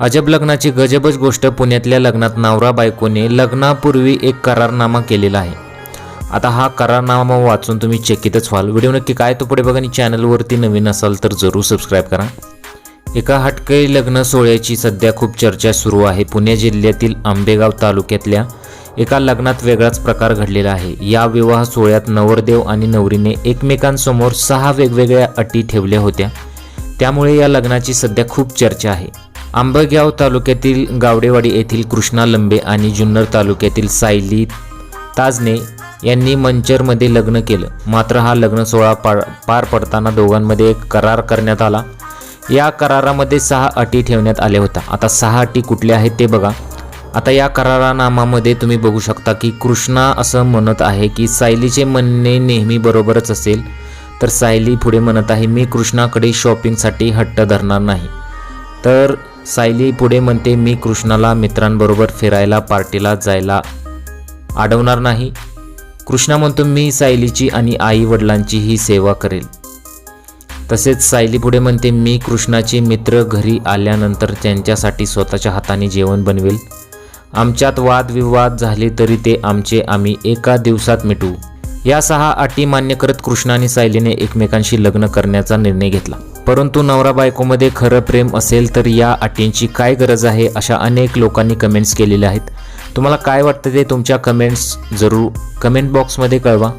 अजब लग्नाची गजबच गोष्ट पुण्यातल्या लग्नात नवरा बायकोने लग्नापूर्वी एक करारनामा केलेला आहे. आता हा करारनामा वाचून तुम्ही चकितच व्हाल. व्हिडिओ नक्की काय तो पुढे बघा आणि चॅनलवरती नवीन असाल तर जरूर सबस्क्राईब करा. एका हटकळी लग्न सोहळ्याची सध्या खूप चर्चा सुरू आहे. पुणे जिल्ह्यातील आंबेगाव तालुक्यातल्या एका लग्नात वेगळाच प्रकार घडलेला आहे. या विवाह सोहळ्यात नवरदेव आणि नवरीने एकमेकांसमोर सहा वेगवेगळ्या अटी ठेवल्या होत्या. त्यामुळे या लग्नाची सध्या खूप चर्चा आहे. आंबेगाव तालुक्यातील गावडेवाडी येथील कृष्णा लंबे आणि जुन्नर तालुक्यातील सायली ताजने यांनी मंचरमध्ये लग्न केलं. मात्र हा लग्न सोहळा पार पार पडताना दोघांमध्ये एक करार करण्यात आला. या करारामध्ये सहा अटी ठेवण्यात आल्या होत्या. आता सहा अटी कुठल्या आहेत ते बघा. आता या करारानामामध्ये तुम्ही बघू शकता की कृष्णा असं म्हणत आहे की सायलीचे म्हणणे नेहमी बरोबरच असेल. तर सायली पुढे म्हणत आहे मी कृष्णाकडे शॉपिंगसाठी हट्ट धरणार नाही. तर सायली पुढे म्हणते मी कृष्णाला मित्रांबरोबर फिरायला पार्टीला जायला अडवणार नाही. कृष्णा म्हणतो मी सायलीची आणि आई वडिलांचीही सेवा करेल. तसेच सायली पुढे म्हणते मी कृष्णाचे मित्र घरी आल्यानंतर त्यांच्यासाठी स्वतःच्या हाताने जेवण बनवेल. आमच्यात वादविवाद झाले तरी ते आमचे आम्ही एका दिवसात मिटवू. या सहा अटी मान्य करत कृष्णा आणि सायलीने एकमेकांशी लग्न करण्याचा निर्णय घेतला. परंतु नवरा बायकोमध्ये खरं प्रेम असेल तर या अटींची काय गरज आहे अशा अनेक लोकांनी कमेंट्स केलेल्या आहेत. तुम्हाला काय वाटतं ते तुमच्या कमेंट्स जरूर कमेंट बॉक्समध्ये कळवा.